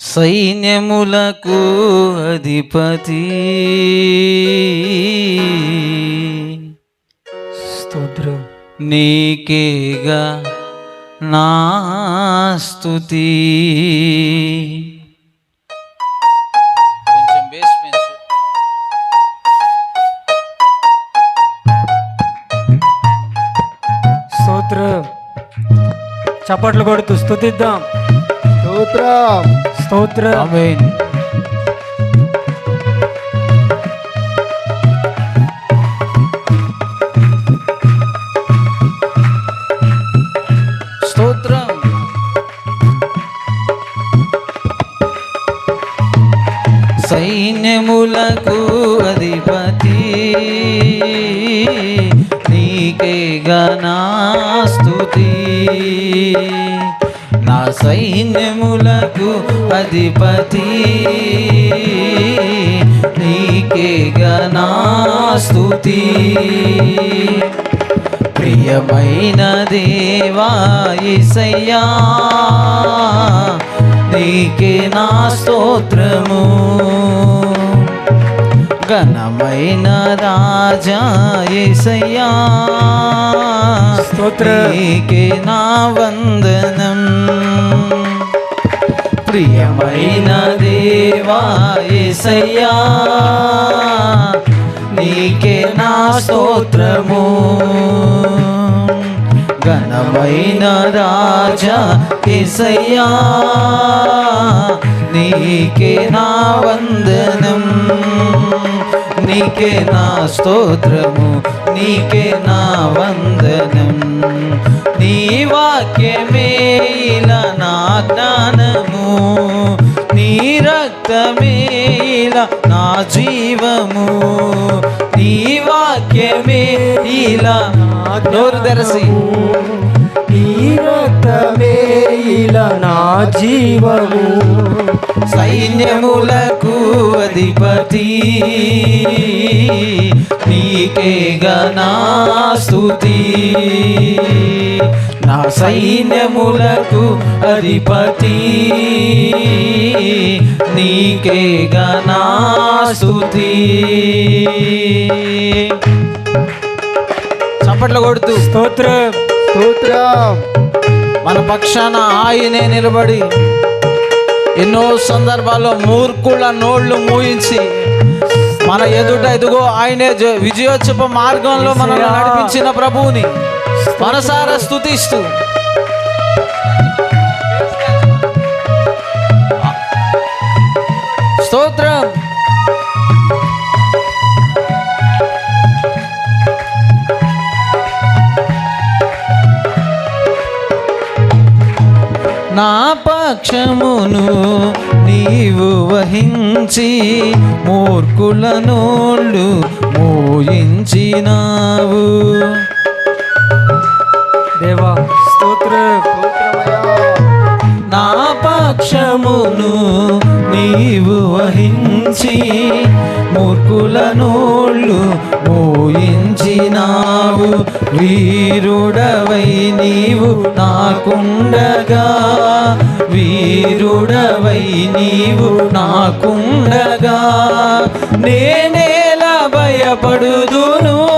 సైన్యములకు అధిపతి. స్తోత్రం. నీకేగా నా స్తుతి. కొంచెం బేస్ పెంచు. స్తోత్రం. చప్పట్లు కొడుతూ స్తుతిద్దాం. స్తోత్రం. స్తోత్ర. సైన్యములకు అధిపతి. నీకే గణాస్తుతి నా సైన్యములకు అధిపతి. నీకే స్తుతి. ప్రియమైన దేవాయిసయ్యా నీకే నా స్తోత్రము. ఘనమైన రాజా యేసయ్యా స్తోత్రం. నీకే నా వందనం. ప్రియమైన దేవా యేసయ్యా నీకే నా స్తోత్రము. ఘనమైన రాజా యేసయ్యా నీకే నా వందనం. నీకే నా స్తోత్రము నీకే నా వందనం. నీ వాక్యమే ఇలా నా జ్ఞానము నీ రక్తమే ఇలా నా జీవము. నీ వాక్యమే ఇలా నోరు తెరసి. నీ నా జీవము. సైన్యములకు అధిపతి. నీకే గనా స్తుతి. నా సైన్యములకు అధిపతి. నీకే గనా స్తుతి. చప్పట్లు కొడుతూ. స్తోత్రం. స్తోత్రం. మన పక్షాన ఆయనే నిలబడి ఎన్నో సందర్భాల్లో మూర్ఖుల నోళ్ళు మూయించి మన ఎదుట ఎదుగో ఆయనే విజయోత్సవ మార్గంలో మనల్ని నడిపించిన ప్రభువుని మనసారా స్థుతిస్తూ పక్షమును నీవు వహించి మూర్ఖుల నోళ్ళు మోయించినావు. దేవా స్తోత్రం. పక్షమును నీవు వహించి మూర్ఖుల నోళ్ళు మోయించినావు. వీరుడవై నీవు నాకుండగా. వీరుడవై నీవు నాకుండగా. నేనేలా భయపడుదును.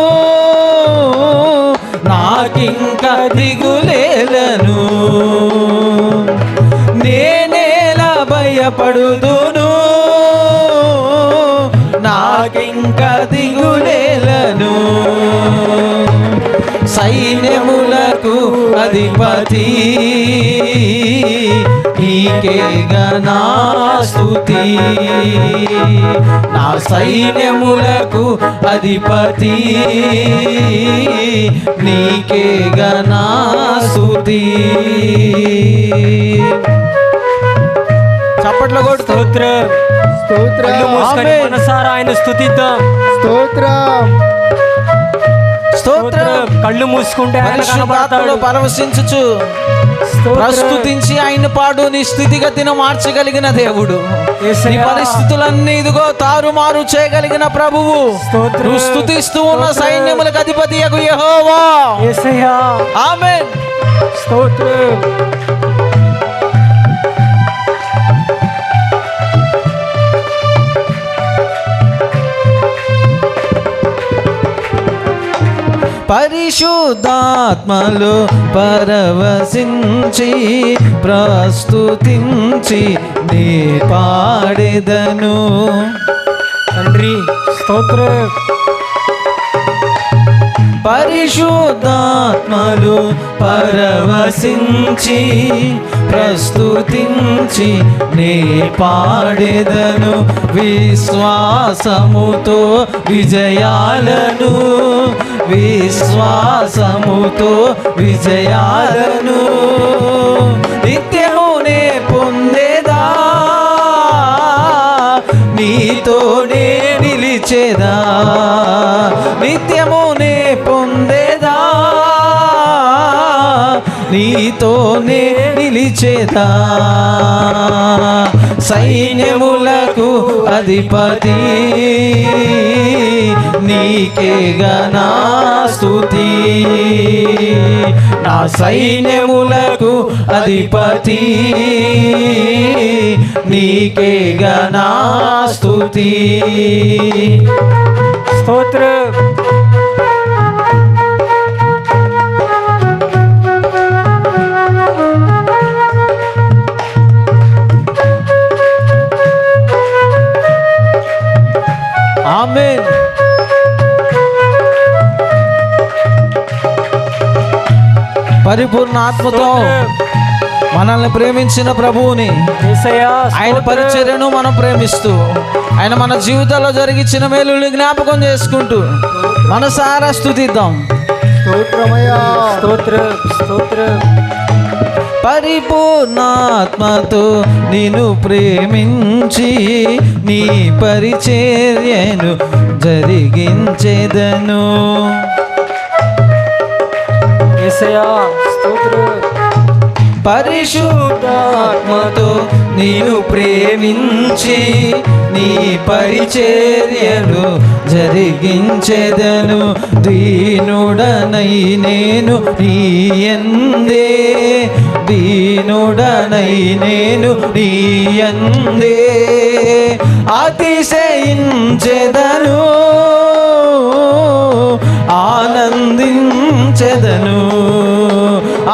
నాకింక దిగులు భయపడుదును నాకింక దిగులేలను. సైన్యములకు అధిపతి. నీకే గనా స్తుతి. నా సైన్యములకు అధిపతి. నీకే గణాస్తుతి చప్పట్లో కొడుతూ. స్తోత్రం. స్తోత్రం. కళ్ళు మూసుకొని. మనసారా ఆయన స్తుతిద్దాం. స్తోత్రం. స్తోత్రం. కళ్ళు మూసుకుంటే ఆయన పరిశుద్ధాత్మలో కనబడతాడు. పరవశించుచు. స్తోత్రం. ప్రస్తుతించి ఆయన పాడు నీ స్థితిగతిని మార్చగలిగిన దేవుడు. నీ. పరిస్థితులన్నీ ఇదిగో తారుమారు చేయగలిగిన ప్రభువు. స్తోత్రం. నువ్వు స్థుతిస్తూ ఉన్న. సైన్యములకు అధిపతి యెహోవా. యేసయ్యా ఆమేన్. స్తోత్రం. పరిశుద్ధాత్మలు పరవశించి ప్రస్తుతించి నీ పాడెదను. తండ్రి స్తోత్రం. పరిశుద్ధాత్మలు పరవశించి ప్రస్తుతించి నే పాడెదను విశ్వాసముతో విజయాలను విశ్వాసముతో విజయాలను. నిత్యమునే పొందేదా? నీతోనే నిలిచేదా? నిత్య నీతోనే నిలిచేదా? సైన్యములకు అధిపతి. నీకే గనా స్తుతి. నా సైన్యములకు అధిపతి. నీకే గనా స్తుతి. స్తోత్రం. పరిపూర్ణ ఆత్మతో మనల్ని ప్రేమించిన ప్రభువుని యేసయ్యా ఆయన. పరిచర్యను మనం ప్రేమిస్తూ ఆయన మన జీవితంలో జరిగించిన మేలుని జ్ఞాపకం చేసుకుంటూ మనసారా స్థుతిద్దాం స్తోత్రమయ్యా. స్తోత్రం స్తోత్రం. పరిపూర్ణాత్మతో నిన్ను ప్రేమించి నీ పరిచర్యను జరిగించెదను. పరిశుద్ధాత్మతో నేను ప్రేమించి నీ పరిచర్యను జరిగించెదను. దీనుడనై నేను నీ ఎందే దీనుడనై నేను నీ ఎందే అతిశయించెదను. చెదను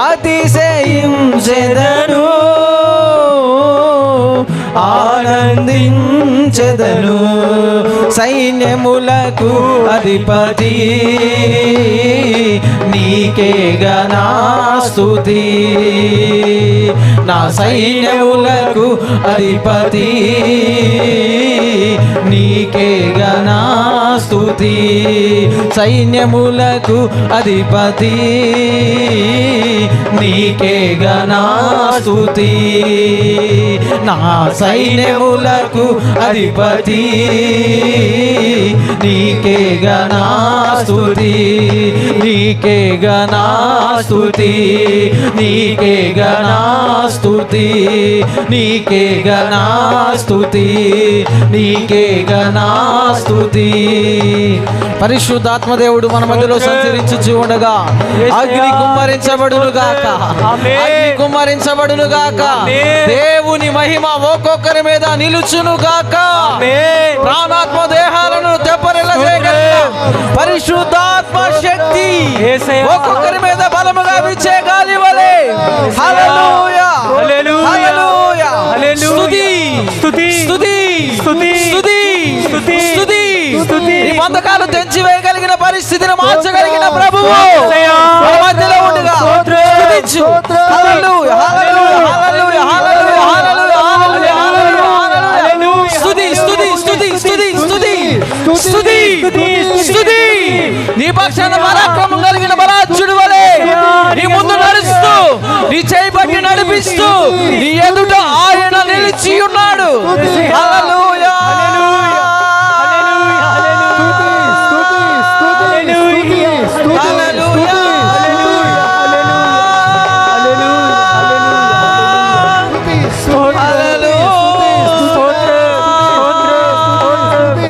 అతిశయం చెదను ఆనందించెదను. సైన్యములకు అధిపతి నీకే గణాస్తుతి నా సైన్యములకు అధిపతి నీకే గణా స్తుతి సైన్యములకు అధిపతి. నీకే గనా స్తుతి నా సైన్యములకు అధిపతి. నీకే గనా స్తుతి నీకే గనా స్తుతి నీకే గనా స్తుతి నీకే గనా స్తుతి నీకే గనా స్తుతి పరిశుద్ధాత్మ దేవుడు మన మధ్యలో సంచరించుచు ఉండగా. అగ్ని కుమ్మరించబడును గాక. అగ్ని కుమ్మరించబడును గాక. దేవుని మహిమ ఒక్కొక్కరి మీద నిలుచును గాక. ప్రాణాత్మ దేహాలను తెప్పరిల్ల పరిశుద్ధాత్మ శక్తి. ఒక్కొక్కరి మీద బలముగా విచ్చే గాలి వలె. హల్లెలూయా హల్లెలూయా. స్తుతి. బంధకాలు తెంచివేయగలిగిన పరిస్థితిని మార్చగలిగిన ప్రభువు. మధ్యలో నీ పక్షాన పరాక్రమం కలిగిన నీ ముందు నడుస్తూ నీ చేయి నడిపిస్తూ నీ ఎదుట ఆయన నిలిచి ఉన్నాడు అలలు